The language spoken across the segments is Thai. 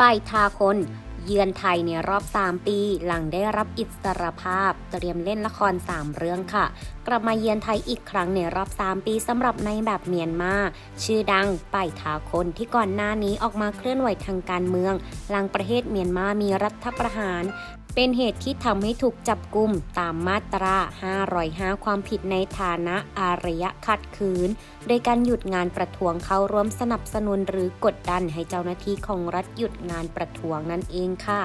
ป้ายทาคน เยือนไทยในรอบ 3 ปี หลังได้รับอิสรภาพ เตรียมเล่นละคร 3 เรื่องค่ะ กลับมาเยือนไทยอีกครั้งในรอบ 3 ปีสำหรับในแบบเมียนมาชื่อดังป้ายทาคนที่ก่อนหน้านี้ออกมาเคลื่อนไหวทางการเมือง หลังประเทศเมียนมามีรัฐประหาร เป็นเหตุที่ทำให้ถูกจับกุมตามมาตรา 505 ความผิดในฐานะอารยะขัดขืน โดยการหยุดงานประท้วงเข้าร่วมสนับสนุนหรือกดดันให้เจ้าหน้าที่ของรัฐหยุดงานประท้วงนั่นเองค่ะ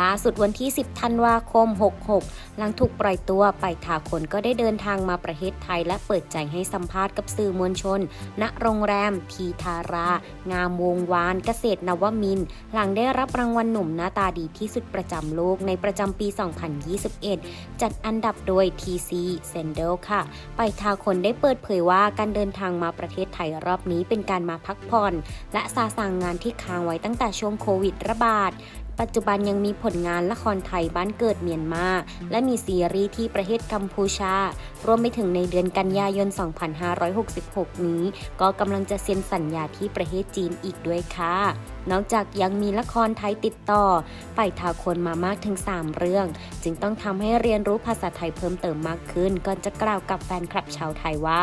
ล่าสุดวันที่ 10 ธันวาคม 66 หลังถูกปล่อยตัวไปทาคนก็ได้เดินทางมาประเทศไทย และเปิดใจให้สัมภาษณ์กับสื่อมวลชน ณ โรงแรม ทีทารา งามวงวาน เกษตรนวมิน หลังได้รับรางวัลหนุ่มหน้าตาดีที่สุดประจำโลกในประจำปี 2021 จัดอันดับโดย TC s e n d e l ค่ะ ไปทาคนได้เปิดเผยว่าการเดินทางมาประเทศไทยรอบนี้เป็นการมาพักผ่อน และสาสางงานที่ค้างไว้ตั้งแต่ช่วงโควิดระบาด ปัจจุบันยังมีผลงานละครไทยบ้านเกิดเมียนมา และมีซีรีส์ที่ประเทศกัมพูชา รวมไปถึงในเดือนกันยายน 2566 นี้ ก็กำลังจะเซ็นสัญญาที่ประเทศจีนอีกด้วยค่ะ นอกจากยังมีละครไทยติดต่อ ไปทาคนมามากถึง 3 เรื่อง จึงต้องทำให้เรียนรู้ภาษาไทยเพิ่มเติมมากขึ้น ก่อนจะกล่าวกับแฟนคลับชาวไทยว่า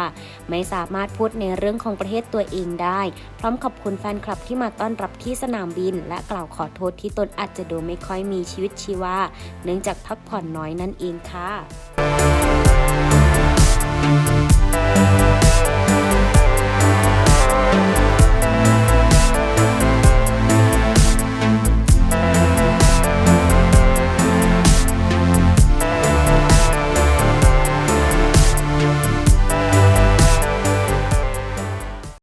ไม่สามารถพูดในเรื่องของประเทศตัวเองได้ พร้อมขอบคุณแฟนคลับที่มาต้อนรับที่สนามบิน และกล่าวขอโทษที่ตนอาจจะดูไม่ค่อยมีชีวิตชีวา เนื่องจากพักผ่อนน้อยนั่นเองค่ะ